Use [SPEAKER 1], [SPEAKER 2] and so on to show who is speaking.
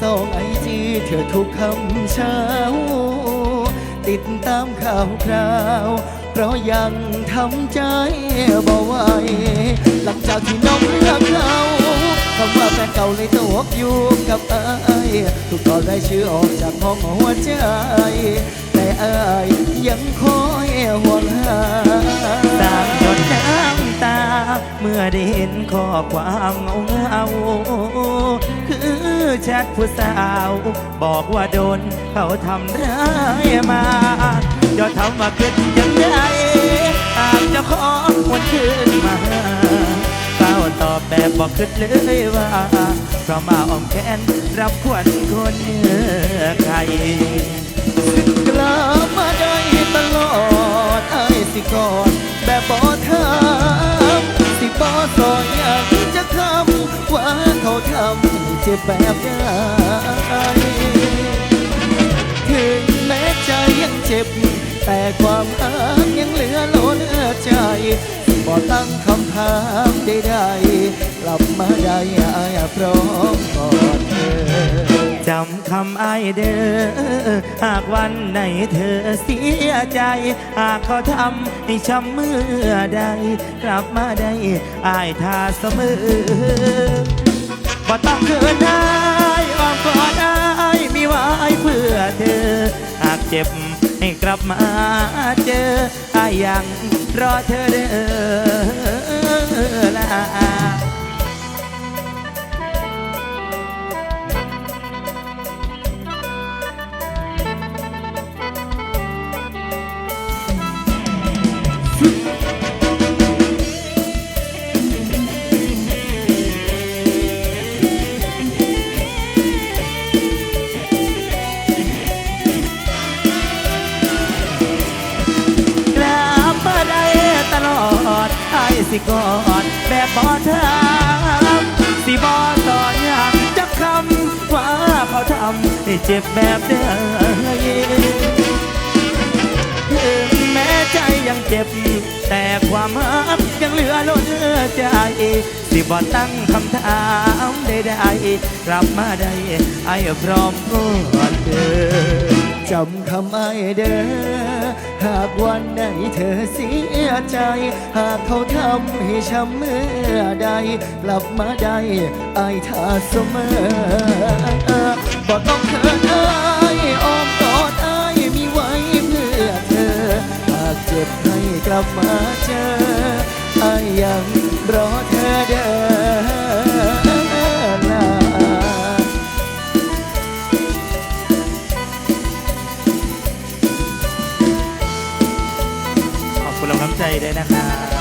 [SPEAKER 1] ส่องไอจีเธอทุกคำเช้า ติดตามข่าวคราว เพราะยังทำใจบ่ไหวหลังจากที่น้องเลือกเขาคำว่าแฟนเก่าเลยตกอยู่กับอายถูกถอดรายชื่อออกจากห้องหัวใจ แต่อายยังคอยห่วงหา
[SPEAKER 2] เมื่อได้เห็นข้อความเงาเงาคือแชทผู้สาว บอกว่าโดนเขาทำร้ายมาจะทำมาเกิดยังไงอาจจะขอวันคืนมาเฝ้าตอบแบบบอกคิดเลยว่าเพราะมาอ้อมแขนรับควันคนเนื้อไก่
[SPEAKER 1] กลับมาได้ตลอดไอ้สิกอดแบบบอถาม จ็บแบบใดถึงแม้ใจยังเจ็บ แต่ความรักยังเหลือล้นใจบอตั้งคำถามใดๆกลับมาได้ไอ้ายพร้อมกอดเธอ
[SPEAKER 2] จำคำไอเด้อ หากวันไหนเธอเสียใจ หากเขาทำให้ช้ำเมื่อใด กลับมาได้อายทาเสมอบ่ต้องเขินอาย เจ็บ ให้กลับมาเจออย่างรอเธอเด้อ สิกอดแบบบอถามสิบอสออย่างจักคำว่าเขาทำให้เจ็บแบบเดิมถึงแม้ใจยังเจ็บ แต่ความรักยังเหลือล้นใจ สิบอตั้งคำถามใดๆกลับมาได้ไอ้พร้อมกอดเธอ
[SPEAKER 1] จำคำไอเด้อหากวันไหนเธอเสียใจ หากเขาทำให้ช้ำเมื่อใด กลับมาได้ไอท่าเสมอบ่ต้องเขินไอ้อ้อมกอดไอ้มีไว้เพื่อเธอ หากเจ็บให้กลับมาเจอไอ้ยังรอเธอเด้อ
[SPEAKER 2] ได้วยนะครับ